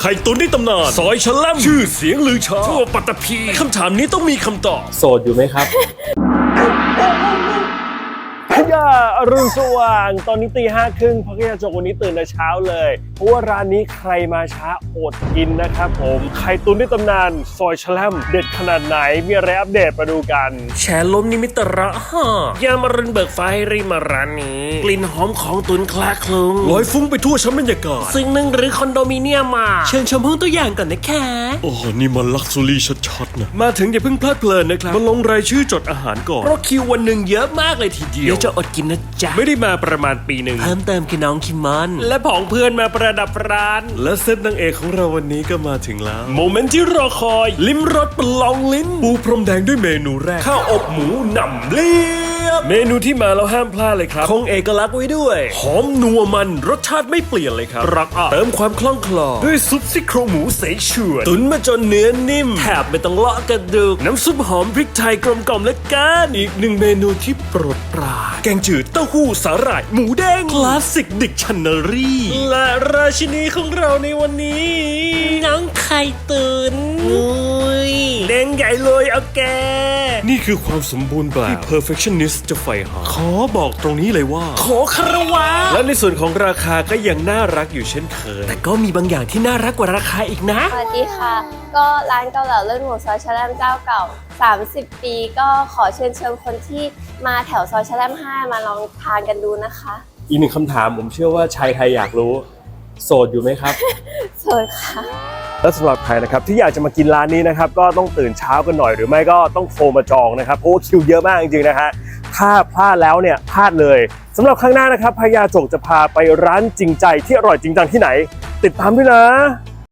ไข่ตุ๋นในตำนาน ซอยฉลัมชื่อเสียงลือชาทั่วปัตตภีคำถามนี้ต้องมีคำตอบ โสดอยู่ไหมครับพยา อรุณสว่าง ตอนนี้ตีห้าครึ่งพักยาจกวันนี้ตื่นแต่เช้าเลย เพราะว่าร้านนี้ใครมาช้าอดกินนะครับผมไข่ตุ๋นในตำนานซอยแชลมเด็ดขนาดไหน มีอะไรอัปเดตมาดูกัน แชร์ล้มนิมิตระฮะยามรุนเบิกฟ้าให้รีบมาร้านนี้ กลิ่นหอมของตุนคลาคลุ้งลอยฟุ้งไปทั่วชั้นบรรยากาศ ซึ่งหนึ่งหรือคอนโดมิเนียมมา เชิญชมห้องตัวอย่างก่อนนะคะโอ้โหนี่มันลักซูรี่ชัดๆนะมาถึงอย่าเพิ่งเพลิดเพลินนะครับมาลงรายชื่อจดอาหารก่อนเพราะคิววันหนึ่งเยอะมากเลยทีเดียวเดี๋ยวจะอดกินนะจ๊ะ ไม่ได้มาประมาณปีหนึ่ง เพิ่มเติมคือน้องคิมมอน และผองเพื่อนมาประดับร้าน และเซตนางเอกของเราวันนี้ก็มาถึงแล้ว โมเมนต์ที่รอคอย ลิ้มรสประลองลิ้นปูพรมแดงด้วยเมนูแรก ข้าวอบหมูหนำเลียบเมนูที่มาแล้วห้ามพลาดเลยครับ คงเอกลักษณ์ไว้ด้วย หอมนัวมันรสชาติไม่เปลี่ยนเลยครับ รักอะเติมความคล่องคลอ ด้วยซุปซี่โครงหมูเสฉวนตุ๋นมาจนเนื้อนิ่มแทบไม่ต้องเลาะกระดูก น้ำซุปหอมพริกไทยกลมกล่อมและกันอีกหนึ่งเมนูที่โปรดปรานแกงจืดเต้าหู้สาหร่ายหมูแดงคลาสสิกดิกชันนารีและราชินีของเราในวันนี้ น้องไข่ตุนอุ้ยแดงใหญ่เลยเอาแก นี่คือความสมบูรณ์แบบที่ perfectionist จะใฝ่หา ขอบอกตรงนี้เลยว่า ขอคารวะ และในส่วนของราคาก็ยังน่ารักอยู่เช่นเคย แต่ก็มีบางอย่างที่น่ารักกว่าราคาอีกนะ สวัสดีค่ะ ก็ร้านเกาเหลาเลื่อนหมูซอยแชลมเจ้าเก่า 30 ปีก็ขอเชิญชวนคนที่มาแถวซอยแชลม5มาลองทานกันดูนะคะ อีกหนึ่งคำถามผมเชื่อว่าชายไทยอยากรู้ โสดอยู่ไหมครับ สวัสดีค่ะ และสำหรับใครนะครับที่อยากจะมากินร้านนี้นะครับก็ต้องตื่นเช้ากันหน่อยหรือไม่ก็ต้องโทรมาจองนะครับเพราะว่าคิวเยอะมากจริงๆนะฮะถ้าพลาดแล้วเนี่ยพลาดเลยสำหรับครั้งหน้านะครับพญาจกจะพาไปร้านจริงใจที่อร่อยจริงจังที่ไหน ติดตามด้วยนะ